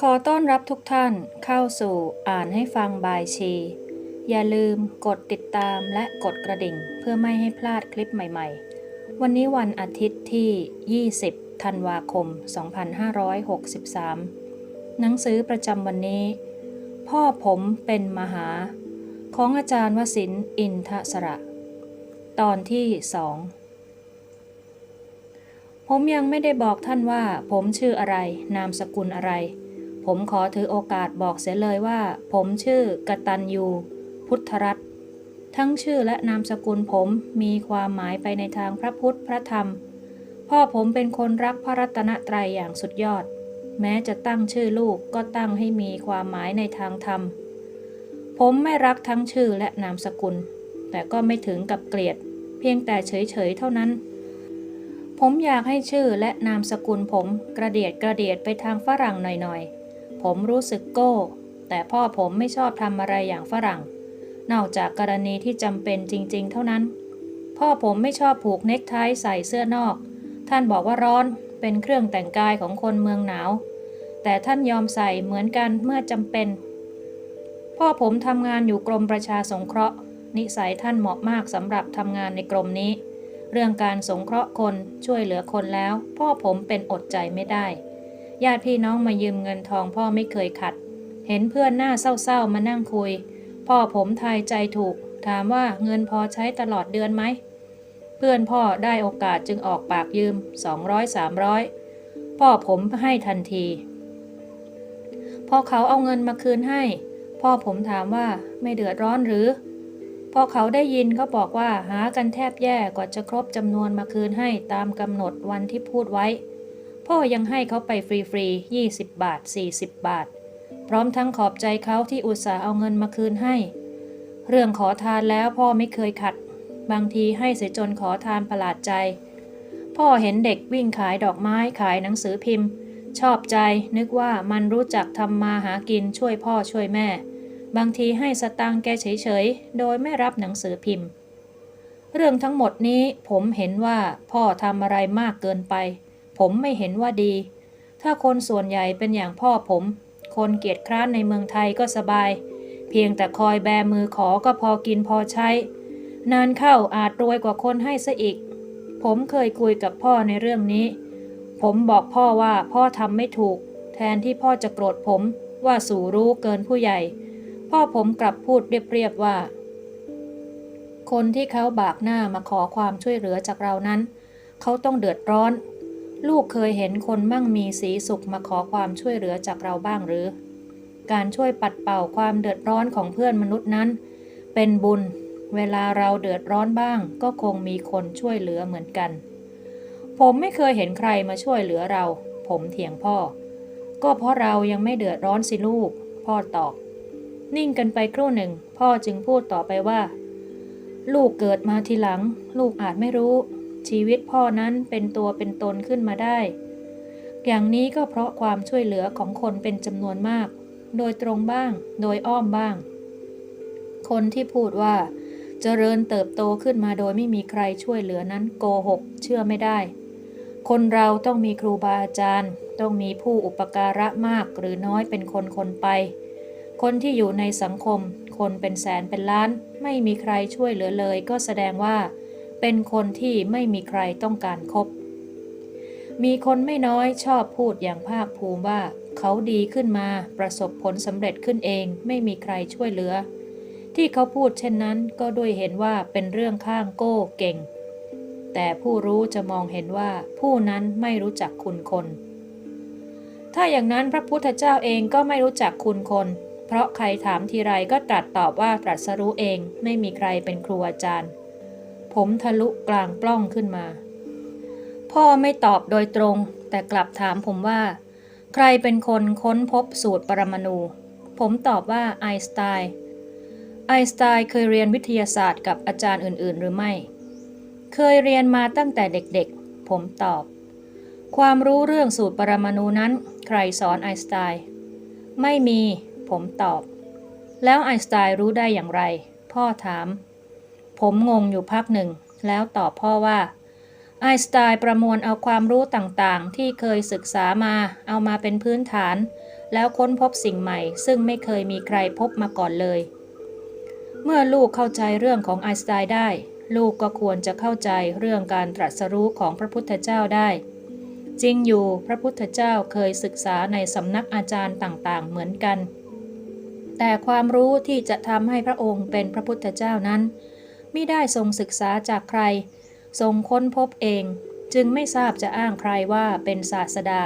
ขอต้อนรับทุกท่านเข้าสู่อ่านให้ฟังบายชี อย่าลืมกดติดตามและกดกระดิ่งเพื่อไม่ให้พลาดคลิปใหม่ๆ วันนี้วันอาทิตย์ที่ 20 ธันวาคม 2563 หนังสือประจำวันนี้ พ่อผมเป็นมหา ของอาจารย์วสินอินทสระ ตอนที่สองผมยังไม่ได้บอกท่านว่าผมชื่ออะไร นามสกุลอะไร ผมขอถือโอกาสบอกเสียเลยว่า ผมชื่อกตัญญูพุทธรัตน์ทั้งชื่อและนามสกุลผมมีความหมายไปในทางพระพุทธพระธรรม พ่อผมเป็นคนรักพระรัตนตรัยอย่างสุดยอด แม้จะตั้งชื่อลูกก็ตั้งให้มีความหมายในทางธรรม ผมไม่รักทั้งชื่อและนามสกุล แต่ก็ไม่ถึงกับเกลียด เพียงแต่เฉยๆเท่านั้น ผมอยากให้ชื่อและนามสกุลผมกระเดียดกระเดียดไปทางฝรั่งหน่อยๆ ผมรู้สึกโก้ แต่พ่อผมไม่ชอบทำอะไรอย่างฝรั่ง นอกจากกรณีที่จำเป็นจริง ๆ เท่านั้น พ่อผมไม่ชอบผูกเนคไทใส่เสื้อนอก ท่านบอกว่าร้อนเป็นเครื่องแต่งกายของคนเมืองหนาว แต่ท่านยอมใส่เหมือนกันเมื่อจำเป็น พ่อผมทำงานอยู่กรมประชาสงเคราะห์ นิสัยท่านเหมาะมากสำหรับทำงานในกรมนี้ เรื่องการสงเคราะห์คนช่วยเหลือคนแล้ว พ่อผมเป็นอดใจไม่ได้ ญาติพี่น้องมายืมเงินทองพ่อไม่เคยขัด เห็นเพื่อนหน้าเศร้าๆมานั่งคุย พ่อผมทายใจถูก ถามว่าเงินพอใช้ตลอดเดือนไหม เพื่อนพ่อได้โอกาสจึงออกปากยืม 200-300 พ่อผมให้ทันที พอเขาเอาเงินมาคืนให้ พ่อผมถามว่าไม่เดือดร้อนหรือ พอเขาได้ยินเขาบอกว่าหากันแทบแย่กว่าจะครบจำนวนมาคืนให้ตามกำหนดวันที่พูดไว้ พ่อยังให้เขาไปฟรีๆ20 บาท 40 บาท พร้อมทั้งขอบใจเขาที่อุตส่าห์เอาเงินมาคืนให้ เรื่องขอทานแล้วพ่อไม่เคยขัด บางทีให้เสียจนขอทานประหลาดใจ พ่อเห็นเด็กวิ่งขายดอกไม้ขายหนังสือพิมพ์ ชอบใจนึกว่ามันรู้จักทำมาหากินช่วยพ่อช่วยแม่ บางทีให้สตังค์แกเฉยๆ โดยไม่รับหนังสือพิมพ์ เรื่องทั้งหมดนี้ผมเห็นว่าพ่อทำอะไรมากเกินไป ผมไม่เห็นว่าดี ถ้าคนส่วนใหญ่เป็นอย่างพ่อผม คนเกียจคร้านในเมืองไทยก็สบาย เพียงแต่คอยแบมือขอก็พอกินพอใช้ นานเข้าอาจรวยกว่าคนให้ซะอีก ผมเคยคุยกับพ่อในเรื่องนี้ ผมบอกพ่อว่าพ่อทำไม่ถูก แทนที่พ่อจะโกรธผมว่าสู่รู้เกินผู้ใหญ่ พ่อผมกลับพูดเรียบๆว่า คนที่เขาบากหน้ามาขอความช่วยเหลือจากเรานั้น เขาต้องเดือดร้อน ลูกเคยเห็นคนมั่งมีสีสุขมาขอความช่วยเหลือจากเราบ้างหรือ การช่วยปัดเป่าความเดือดร้อนของเพื่อนมนุษย์นั้น เป็นบุญ เวลาเราเดือดร้อนบ้าง ก็คงมีคนช่วยเหลือเหมือนกัน ผมไม่เคยเห็นใครมาช่วยเหลือเรา ผมเถียงพ่อ ก็เพราะเรายังไม่เดือดร้อนสิลูก พ่อตอบ นิ่งกันไปครู่หนึ่ง พ่อจึงพูดต่อไปว่า ลูกเกิดมาทีหลัง ลูกอาจไม่รู้ ชีวิตพ่อนั้นเป็นตัวเป็นตนขึ้นมาได้ อย่างนี้ก็เพราะความช่วยเหลือของคนเป็นจำนวนมาก โดยตรงบ้าง โดยอ้อมบ้าง คนที่พูดว่าจเจริญเติบโตขึ้นมาโดยไม่มีใครช่วยเหลือนั้นโกหก เชื่อไม่ได้ คนเราต้องมีครูบาอาจารย์ ต้องมีผู้อุปการะมากหรือน้อยเป็นคนคนไป คนที่อยู่ในสังคม คนเป็นแสนเป็นล้าน ไม่มีใครช่วยเหลือเลย ก็แสดงว่า เป็นคนที่ไม่มีใครต้องการคบมีคนไม่น้อยชอบพูดอย่างภาคภูมิว่า เขาดีขึ้นมาประสบผลสำเร็จขึ้นเองไม่มีใครช่วยเหลือ ที่เขาพูดเช่นนั้นก็ด้วยเห็นว่าเป็นเรื่องข้างโก้เก่ง แต่ผู้รู้จะมองเห็นว่าผู้นั้นไม่รู้จักคุณคน ถ้าอย่างนั้นพระพุทธเจ้าเองก็ไม่รู้จักคุณคน เพราะใครถามทีไรก็ตรัสตอบว่าตรัสรู้เองไม่มีใครเป็นครูอาจารย์ ผมทะลุกลางปล้องขึ้นมา พ่อไม่ตอบโดยตรง แต่กลับถามผมว่า ใครเป็นคนค้นพบสูตรปรมาณูผมตอบว่าไอน์สไตน์ไอน์สไตน์เคยเรียนวิทยาศาสตร์กับอาจารย์อื่น ๆ หรือไม่ เคยเรียนมาตั้งแต่เด็กๆ ผมตอบ ความรู้เรื่องสูตรปรมาณูนั้น ใครสอนไอน์สไตน์ไม่มี ผมตอบ แล้วไอน์สไตน์รู้ได้อย่างไร พ่อถาม ผมงงอยู่พักหนึ่ง แล้วตอบพ่อว่า ไอสไตน์ประมวลเอาความรู้ต่างๆ ที่เคยศึกษามา เอามาเป็นพื้นฐาน แล้วค้นพบสิ่งใหม่ ซึ่งไม่เคยมีใครพบมาก่อนเลย เมื่อลูกเข้าใจเรื่องของไอสไตน์ได้ ลูกก็ควรจะเข้าใจเรื่องการตรัสรู้ของพระพุทธเจ้าได้จริงอยู่พระพุทธเจ้าเคยศึกษาในสำนักอาจารย์ต่างๆ เหมือนกัน แต่ความรู้ที่จะทำให้พระองค์เป็นพระพุทธเจ้านั้น ไม่ได้ทรงศึกษาจากใคร ทรงค้นพบเอง จึงไม่ทราบจะอ้างใครว่าเป็นศาสดา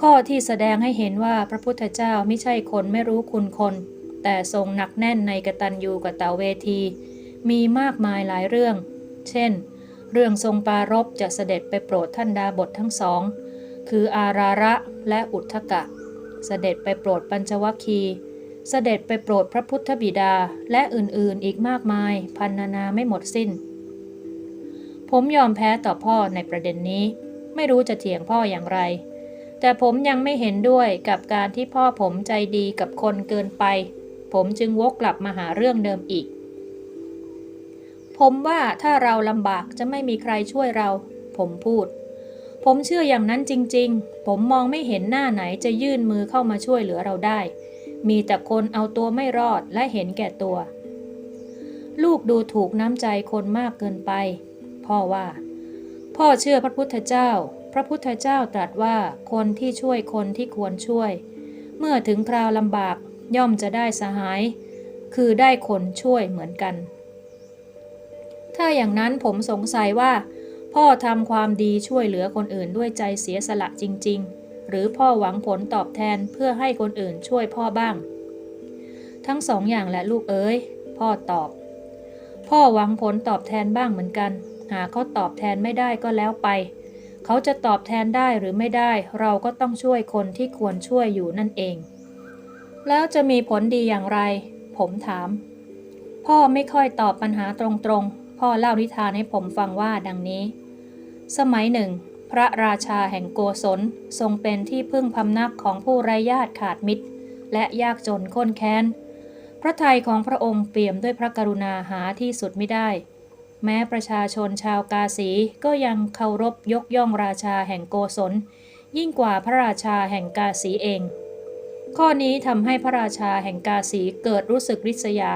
ข้อที่แสดงให้เห็นว่าพระพุทธเจ้าไม่ใช่คนไม่รู้คุณคน แต่ทรงหนักแน่นในกตัญญูกตเวที มีมากมายหลายเรื่อง เช่น เรื่องทรงปารบจะเสด็จไปโปรดท่านดาบททั้งสอง คืออาราระและอุทธกะ เสด็จไปโปรดปัญจวัคคีย์ เสด็จไปโปรดพระพุทธบิดาและอื่นๆอีกมากมาย พันนานาไม่หมดสิ้น ผมยอมแพ้ต่อพ่อในประเด็นนี้ ไม่รู้จะเถียงพ่ออย่างไร แต่ผมยังไม่เห็นด้วยกับการที่พ่อผมใจดีกับคนเกินไป ผมจึงวกกลับมาหาเรื่องเดิมอีก ผมว่าถ้าเราลำบากจะไม่มีใครช่วยเรา ผมพูด ผมเชื่ออย่างนั้นจริง ๆ ผมมองไม่เห็นหน้าไหนจะยื่นมือเข้ามาช่วยเหลือเราได้ มีแต่คนเอาตัวไม่รอดและเห็นแก่ตัว ลูกดูถูกน้ำใจคนมากเกินไป พ่อว่า พ่อเชื่อพระพุทธเจ้า พระพุทธเจ้าตรัสว่าคนที่ช่วยคนที่ควรช่วย เมื่อถึงคราวลำบากย่อมจะได้สหาย คือได้คนช่วยเหมือนกัน ถ้าอย่างนั้นผมสงสัยว่า พ่อทำความดีช่วยเหลือคนอื่นด้วยใจเสียสละจริง ๆ หรือพ่อหวังผลตอบแทนเพื่อให้คนอื่นช่วยพ่อบ้าง ทั้งสองอย่างแหละลูกเอ๋ยพ่อตอบ พ่อหวังผลตอบแทนบ้างเหมือนกัน หากเขาตอบแทนไม่ได้ก็แล้วไป เขาจะตอบแทนได้หรือไม่ได้ เราก็ต้องช่วยคนที่ควรช่วยอยู่นั่นเอง แล้วจะมีผลดีอย่างไร ผมถาม พ่อไม่ค่อยตอบปัญหาตรงๆ พ่อเล่านิทานให้ผมฟังว่าดังนี้ สมัยหนึ่ง พระราชาแห่งโกศลทรงเป็นที่พึ่งพำนักของผู้ไร้ญาติขาดมิตร และยากจนข้นแค้น พระทัยของพระองค์เปี่ยมด้วยพระกรุณาหาที่สุดไม่ได้ แม้ประชาชนชาวกาสีก็ยังเคารพยกย่องราชาแห่งโกศล ยิ่งกว่าพระราชาแห่งกาสีเอง ข้อนี้ทำให้พระราชาแห่งกาสีเกิดรู้สึกริษยา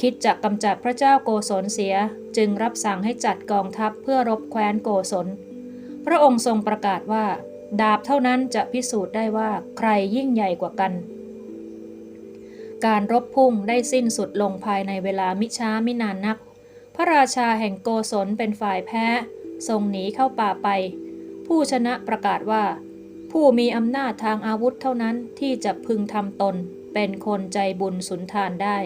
คิดจะกำจัดพระเจ้าโกศลเสียจึงรับสั่งให้จัดกองทัพเพื่อรบแคว้นโกศล พระองค์ทรงประกาศว่า ดาบเท่านั้นจะพิสูจน์ได้ว่าใครยิ่งใหญ่กว่ากัน การรบพุ่งได้สิ้นสุดลงภายในเวลามิช้ามินานนัก พระราชาแห่งโกศลเป็นฝ่ายแพ้ ทรงหนีเข้าป่าไป ผู้ชนะประกาศว่า ผู้มีอำนาจทางอาวุธเท่านั้นที่จะพึงทำตนเป็นคนใจบุญสุนทานได้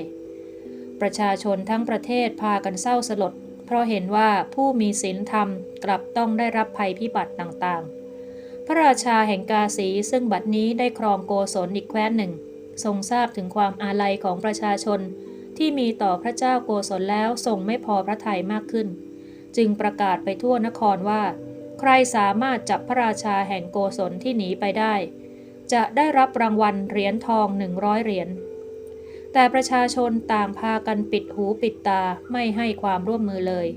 ประชาชนทั้งประเทศพากันเศร้าสลด เพราะเห็นว่าผู้มีศีลธรรมกลับต้องได้รับภัยพิบัติต่างๆ พระราชาแห่งกาสีซึ่งบัดนี้ได้ครองโกศลอีกแคว้นหนึ่ง ทรงทราบถึงความอาลัยของประชาชน ที่มีต่อพระเจ้าโกศลแล้วทรงไม่พอพระทัยมากขึ้น จึงประกาศไปทั่วนครว่า ใครสามารถจับพระราชาแห่งโกศลที่หนีไปได้ จะได้รับรางวัลเหรียญทองหนึ่งร้อยเหรียญ แต่ประชาชนต่างพากันปิดหูปิดตาไม่ให้ความร่วมมือเลย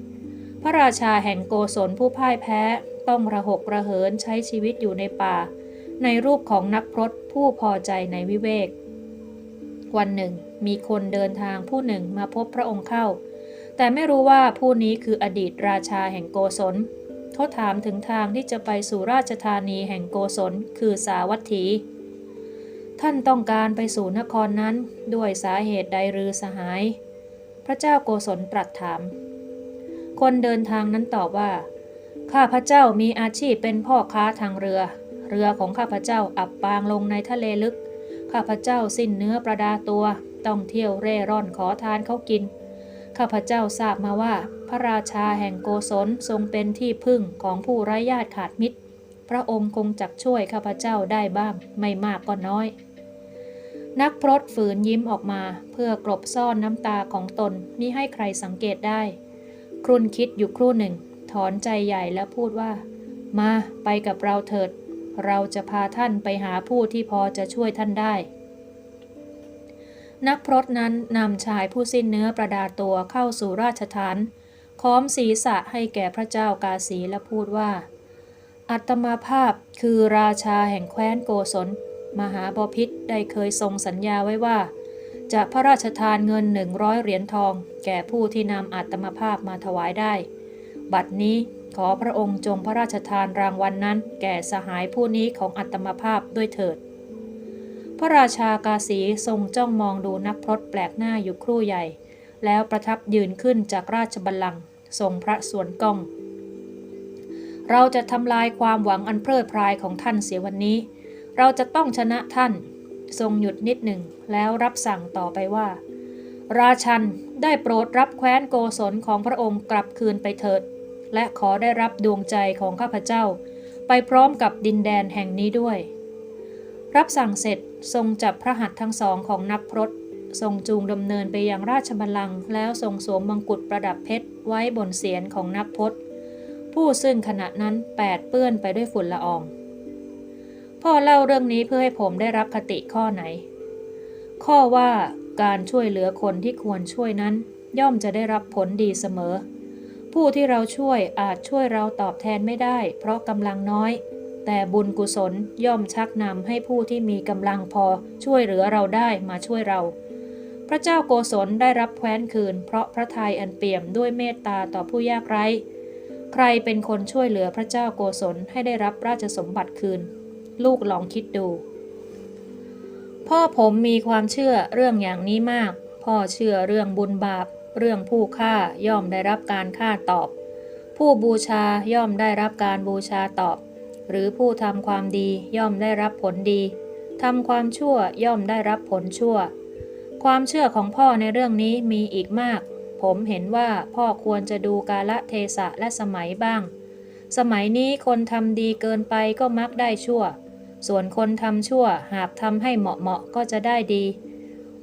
พระราชาแห่งโกศลผู้พ่ายแพ้ต้องระหกระเหินใช้ชีวิตอยู่ในป่า ในรูปของนักพรตผู้พอใจในวิเวก วันหนึ่ง มีคนเดินทางผู้หนึ่งมาพบพระองค์เข้า แต่ไม่รู้ว่าผู้นี้คืออดีตราชาแห่งโกศลเขาถามถึงทางที่จะไปสู่ราชธานีแห่งโกศลคือสาวัตถี ท่านต้องการไปสู่นครนั้นด้วยสาเหตุใดหรือสหาย พระเจ้าโกศลตรัสถาม คนเดินทางนั้นตอบว่า ข้าพระเจ้ามีอาชีพเป็นพ่อค้าทางเรือ เรือของข้าพระเจ้าอับปางลงในทะเลลึก ข้าพเจ้าสิ้นเนื้อประดาตัว ต้องเที่ยวเร่ร่อนขอทานเขากิน ข้าพเจ้าทราบมาว่า พระราชาแห่งโกศลทรงเป็นที่พึ่งของผู้ไร้ญาติขาดมิตร พระองค์คงจักช่วยข้าพเจ้าได้บ้างไม่มากก็น้อย นักพรตฝืนยิ้มออกมา เพื่อกลบซ่อนน้ำตาของตนมิให้ใครสังเกตได้ ครุ่นคิดอยู่ครู่หนึ่ง ถอนใจใหญ่แล้วพูดว่า มาไปกับเราเถิด เราจะพาท่านไปหาผู้ที่พอจะช่วยท่านได้ นักพรตนั้นนำชายผู้สิ้นเนื้อประดาตัวเข้าสู่ราชฐานค้อมศีรษะให้แก่พระเจ้ากาสีและพูดว่า อัตมาภาพคือราชาแห่งแคว้นโกศล มหาบพิษได้เคยทรงสัญญาไว้ว่า จะพระราชทานเงินหนึ่งร้อยเหรียญทอง แก่ผู้ที่นำอัตมาภาพมาถวายได้ บัดนี้ขอพระองค์จงพระราชทานรางวัลนนั้น แก่สหายผู้นี้ของอัตมาภาพด้วยเถิด พระราชากาสีทรงจ้องมองดูนักพรตแปลกหน้าอยู่ครู่ใหญ่ แล้วประทับยืนขึ้นจากราชบัลลังก์ทรงพระสวนกล้อง เราจะทำลายความหวังอันเพลิดเพลายของท่านเสียวันนี้ เราจะต้องชนะท่าน ทรงหยุดนิดหนึ่งแล้วรับสั่งต่อไปว่า ราชันได้โปรดรับแคว้นโกศลของพระองค์กลับคืนไปเถิด และขอได้รับดวงใจของข้าพเจ้า ไปพร้อมกับดินแดนแห่งนี้ด้วย รับสั่งเสร็จทรงจับพระหัตถ์ทั้งสองของนักพรตทรงจูงดำเนินไปยังราชบัลลังก์แล้วทรงสวมมงกุฎประดับเพชรไว้บนเสียนของนักพรตผู้ซึ่งขณะนั้นแปดเปื้อนไปด้วยฝุ่นละออง พ่อเล่าเรื่องนี้เพื่อให้ผมได้รับคติข้อไหน ข้อว่าการช่วยเหลือคนที่ควรช่วยนั้น ย่อมจะได้รับผลดีเสมอ ผู้ที่เราช่วยอาจช่วยเราตอบแทนไม่ได้ เพราะกำลังน้อย แต่บุญกุศลย่อมชักนำให้ผู้ที่มีกำลังพอช่วยเหลือเราได้มาช่วยเรา พระเจ้าโกศลได้รับแคว้นคืน เพราะพระทัยอันเปี่ยมด้วยเมตตาต่อผู้ยากไร้ ใครเป็นคนช่วยเหลือพระเจ้าโกศลให้ได้รับราชสมบัติคืน ลูกลองคิดดู พ่อผมมีความเชื่อเรื่องอย่างนี้มาก พ่อเชื่อเรื่องบุญบาป เรื่องผู้ฆ่าย่อมได้รับการฆ่าตอบ ผู้บูชาย่อมได้รับการบูชาตอบ หรือผู้ทำความดีย่อมได้รับผลดีทำความชั่วย่อมได้รับผลชั่ว ความเชื่อของพ่อในเรื่องนี้มีอีกมาก ผมเห็นว่าพ่อควรจะดูกาละเทศะและสมัยบ้าง สมัยนี้คนทำดีเกินไปก็มักได้ชั่ว ส่วนคนทำชั่วหากทำให้เหมาะๆก็จะได้ดี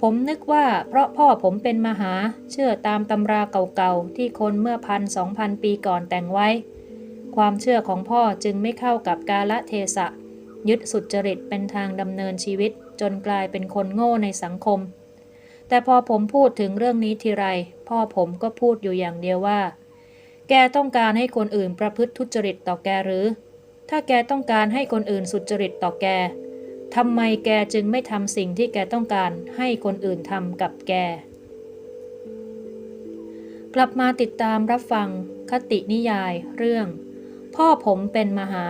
ผมนึกว่าเพราะพ่อผมเป็นมหาเชื่อตามตำราเก่าๆ ที่คนเมื่อพันสองพันปีก่อนแต่งไว้ ความเชื่อของพ่อจึงไม่เข้ากับกาละเทศะ ยึดสุจริตเป็นทางดำเนินชีวิตจนกลายเป็นคนโง่ในสังคม แต่พอผมพูดถึงเรื่องนี้ทีไร พ่อผมก็พูดอยู่อย่างเดียวว่า แกต้องการให้คนอื่นประพฤติทุจริตต่อแกหรือ ถ้าแกต้องการให้คนอื่นสุจริตต่อแกทำไมแกจึงไม่ทำสิ่งที่แกต้องการให้คนอื่นทำกับแก กลับมาติดตามรับฟังคตินิยายเรื่อง พ่อผมเป็นมหา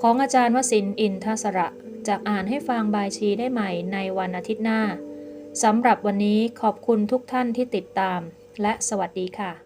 ของอาจารย์วสินอินทศระจากอ่านให้ฟังบายชีได้ใหม่ในวันอาทิตย์หน้าสำหรับวันนี้ขอบคุณทุกท่านที่ติดตาม และสวัสดีค่ะ